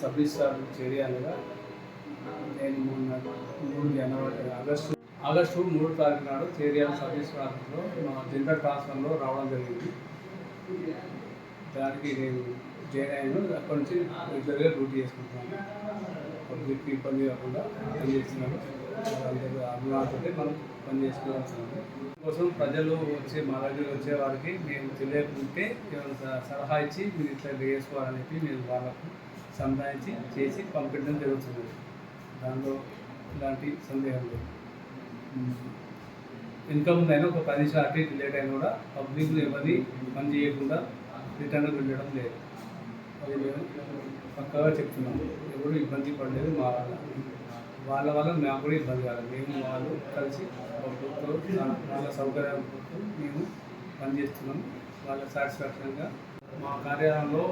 Sub registrar చేయాలిగా నేను మొన్న మూడు జనవరి ఆగస్టు ఆగస్టు మూడు తారీఖు నాడు చేరియాల సబ్ రిజిస్ట్రార్లో మా జనరల్ ట్రాన్స్ఫర్లో రావడం జరిగింది. దానికి నేను జాయిన్ అయ్యాను. అక్కడి నుంచి రెగ్యులర్గా డ్యూటీ చేసుకుంటాను. పబ్లిక్ ఇబ్బంది కాకుండా పని చేస్తున్నాను. వాళ్ళందరూ మనం పని చేసుకోవాల్సింది కోసం ప్రజలు వచ్చే మా దగ్గర వచ్చే వారికి మేము తెలియకుంటే ఏమైనా స- సలహా ఇచ్చి మీరు ఇట్లా చేసుకోవాలని చెప్పి మేము వాళ్ళకు సంపాదించి చేసి పంపించడం జరుగుతుంది. దానిలో ఇలాంటి సందేహం లేదు. ఇంకా ముందైనా ఒక పది నిమిషాలు అటు ఇటు లేట్ అయినా కూడా పబ్లిక్ ఎవరిని పని చేయకుండా రిటర్న్ వెళ్ళడం లేదు. అది మేము పక్కగా చెప్తున్నాము ఎవరు ఇబ్బంది పడలేదు మా వల్ల. వాళ్ళ వల్ల మేము కూడా ఇబ్బంది కాదు. మేము వాళ్ళు కలిసి వాళ్ళ సౌకర్యాలు కోసం మేము పనిచేస్తున్నాం. వాళ్ళ సాటిస్ఫాక్షన్గా మా కార్యాలయంలో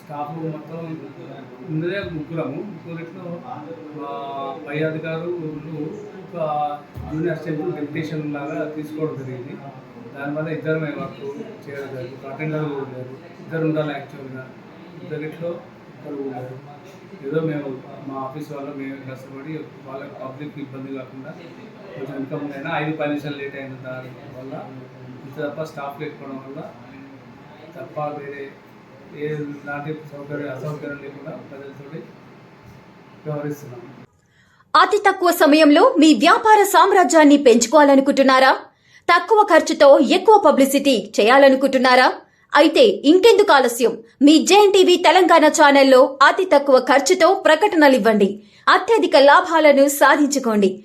స్టాఫ్ మొత్తం ముందే ముగ్గురము. ముగ్గురిట్లో పై అధికారులు ఒక జూనియర్ అసిస్టెంట్ డెప్యుటేషన్ లాగా తీసుకోవడం జరిగింది. దానివల్ల ఇద్దరు మేము వర్క్ చేయడం జరిగింది. అటెండర్ కూడా ఇద్దరు ఉండాలి యాక్చువల్గా. ఇద్దరిట్లో ఇద్దరు ఉన్నారు ఏదో మేము మా ఆఫీస్ వాళ్ళు మేము కష్టపడి వాళ్ళ పబ్లిక్ ఇబ్బంది కాకుండా కొంచెం ఇంకా ముందైనా ఐదు పది నిమిషాలు లేట్ అయిన దాని వల్ల ఇంత తప్ప స్టాఫ్ లేకపోవడం వల్ల తప్ప వేరే ఏ లాంటి అసౌకర్యం లేకుండా వ్యవహరిస్తున్నాం. అతి తక్కువ సమయంలో మీ వ్యాపార సామ్రాజ్యాన్ని పెంచుకోవాలనుకుంటున్నారా? తక్కువ ఖర్చుతో ఎక్కువ పబ్లిసిటీ చేయాలనుకుంటున్నారా? అయితే ఇంకెందుకు ఆలస్యం? మీ జేఎన్ టీవీ తెలంగాణ ఛానల్లో అతి తక్కువ ఖర్చుతో ప్రకటనలు ఇవ్వండి. అత్యధిక లాభాలను సాధించుకోండి.